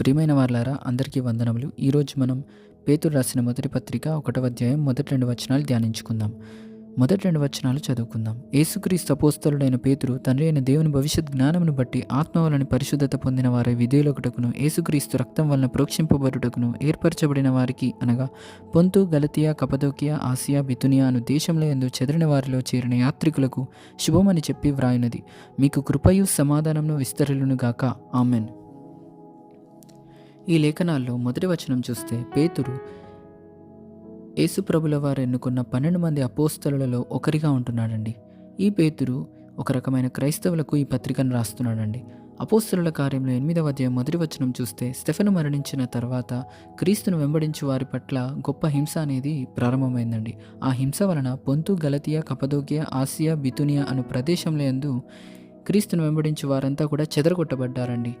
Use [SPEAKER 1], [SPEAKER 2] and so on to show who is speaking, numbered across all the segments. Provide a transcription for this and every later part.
[SPEAKER 1] ప్రియమైన వార్లారా అందరికీ వందనములు. ఈరోజు మనం పేతురు రాసిన మొదటి పత్రిక ఒకటవ అధ్యాయం మొదటి రెండు వచనాలు ధ్యానించుకుందాం. మొదటి రెండు వచనాలు చదువుకుందాం. ఏసుక్రీస్తు అపోస్తలుడైన పేతురు తండ్రి అయిన దేవుని భవిష్యత్ జ్ఞానమును బట్టి ఆత్మ వలన పరిశుద్ధత పొందిన వారి విధేయులకుటకును ఏసుక్రీస్తు రక్తం వలన ప్రోక్షింపబడుటకును ఏర్పరచబడిన వారికి అనగా పొంతు గలతియా కపదోకియా ఆసియా బితునియా అను దేశంలో ఎందు చెదిరిన వారిలో చేరిన యాత్రికులకు శుభమని చెప్పి వ్రాయినది. మీకు కృపయు సమాధానమును విస్తరులను గాక ఆమెన్. ఈ లేఖనాల్లో మొదటి వచనం చూస్తే పేతురు యేసుప్రభుల వారు ఎన్నుకున్న పన్నెండు మంది అపోస్తలలో ఒకరిగా ఉంటున్నాడండి. ఈ పేతురు ఒక రకమైన క్రైస్తవులకు ఈ పత్రికను రాస్తున్నాడండి. అపోస్తుల కార్యంలో ఎనిమిదవ అధ్యాయం మొదటి వచనం చూస్తే స్టెఫెను మరణించిన తర్వాత క్రీస్తును వెంబడించు వారి పట్ల గొప్ప హింస అనేది ప్రారంభమైందండి. ఆ హింస వలన పొంతు గలతియా కపదోకియా ఆసియా బితునియా అను ప్రదేశంలో యందు క్రీస్తును వెంబడించు వారంతా కూడా చెదరగొట్టబడ్డారండి.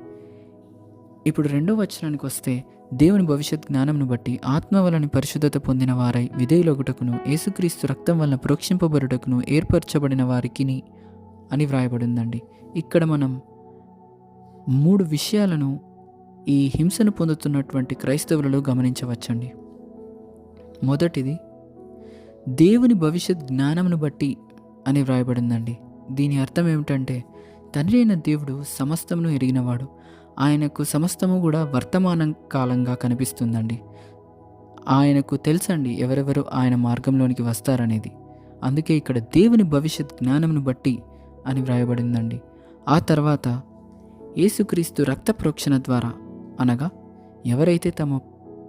[SPEAKER 1] ఇప్పుడు రెండో వచనానికి వస్తే దేవుని భవిష్యత్ జ్ఞానంను బట్టి ఆత్మ వలని పరిశుద్ధత పొందిన వారై విధేయులొగుటకును యేసుక్రీస్తు రక్తం వలన ప్రోక్షింపబడుటకును ఏర్పరచబడిన వారికిని అని వ్రాయబడిందండి. ఇక్కడ మనం మూడు విషయాలను ఈ హింసను పొందుతున్నటువంటి క్రైస్తవులలో గమనించవచ్చండి. మొదటిది దేవుని భవిష్యత్ జ్ఞానంను బట్టి అని వ్రాయబడిందండి. దీని అర్థం ఏమిటంటే తండ్రి అయిన దేవుడు సమస్తమును ఎరిగినవాడు. ఆయనకు సమస్తము కూడా వర్తమానం కాలంగా కనిపిస్తుందండి. ఆయనకు తెలుసండి ఎవరెవరు ఆయన మార్గంలోనికి వస్తారనేది. అందుకే ఇక్కడ దేవుని భవిష్యత్ జ్ఞానమును బట్టి అని వ్రాయబడిందండి. ఆ తర్వాత యేసుక్రీస్తు రక్త ప్రోక్షణ ద్వారా అనగా ఎవరైతే తమ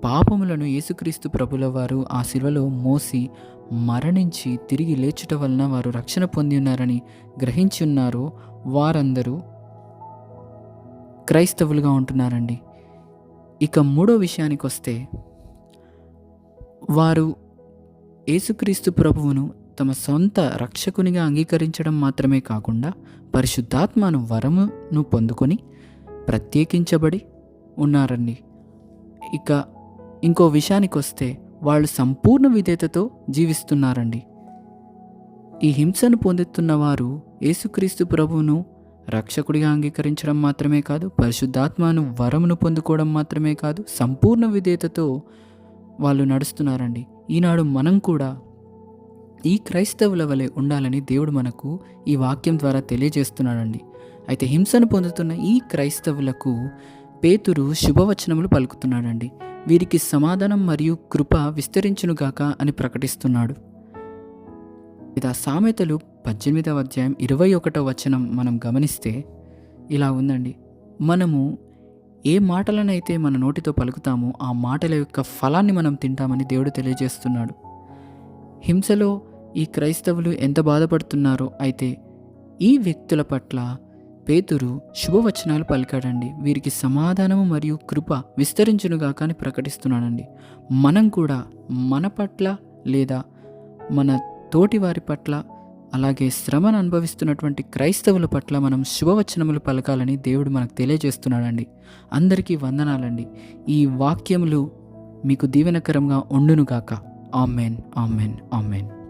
[SPEAKER 1] పాపములను యేసుక్రీస్తు ప్రభుల వారు ఆ శిలువలో మోసి మరణించి తిరిగి లేచుట వలన వారు రక్షణ పొంది ఉన్నారని గ్రహించి ఉన్నారో వారందరూ క్రైస్తవులుగా ఉంటున్నారండి. ఇక మూడో విషయానికి వస్తే వారు యేసుక్రీస్తు ప్రభువును తమ సొంత రక్షకునిగా అంగీకరించడం మాత్రమే కాకుండా పరిశుద్ధాత్మను వరమును పొందుకొని ప్రత్యేకించబడి ఉన్నారండి. ఇక ఇంకో విషయానికి వస్తే వాళ్ళు సంపూర్ణ విధేయతతో జీవిస్తున్నారండి. ఈ హింసను పొందుతున్న వారు యేసుక్రీస్తు ప్రభువును రక్షకుడిగా అంగీకరించడం మాత్రమే కాదు పరిశుద్ధాత్మను వరమును పొందుకోవడం మాత్రమే కాదు సంపూర్ణ విధేయతతో వాళ్ళు నడుస్తున్నారండి. ఈనాడు మనం కూడా ఈ క్రైస్తవుల వలె ఉండాలని దేవుడు మనకు ఈ వాక్యం ద్వారా తెలియజేస్తున్నాడండి. అయితే హింసను పొందుతున్న ఈ క్రైస్తవులకు పేతురు శుభవచనములు పలుకుతున్నాడండి. వీరికి సమాధానం మరియు కృప విస్తరించునుగాక అని ప్రకటిస్తున్నాడు. ఇది ఆ సామెతలు పద్దెనిమిదవ అధ్యాయం ఇరవై ఒకటో వచనం మనం గమనిస్తే ఇలా ఉందండి. మనము ఏ మాటలనైతే మన నోటితో పలుకుతామో ఆ మాటల యొక్క ఫలాన్ని మనం తింటామని దేవుడు తెలియజేస్తున్నాడు. హింసలో ఈ క్రైస్తవులు ఎంత బాధపడుతున్నారో అయితే ఈ వ్యక్తుల పట్ల పేతురు శుభవచనాలు పలికాడండి. వీరికి సమాధానము మరియు కృప విస్తరించునుగాక అని ప్రకటిస్తున్నాడండి. మనం కూడా మన పట్ల లేదా మన తోటి వారి పట్ల అలాగే శ్రమను అనుభవిస్తున్నటువంటి క్రైస్తవుల పట్ల మనం శుభవచనములు పలకాలని దేవుడు మనకు తెలియజేస్తున్నాడండి. అందరికీ వందనాలండి. ఈ వాక్యములు మీకు దీవెనకరంగా ఉండునుగాక. Amen amen amen.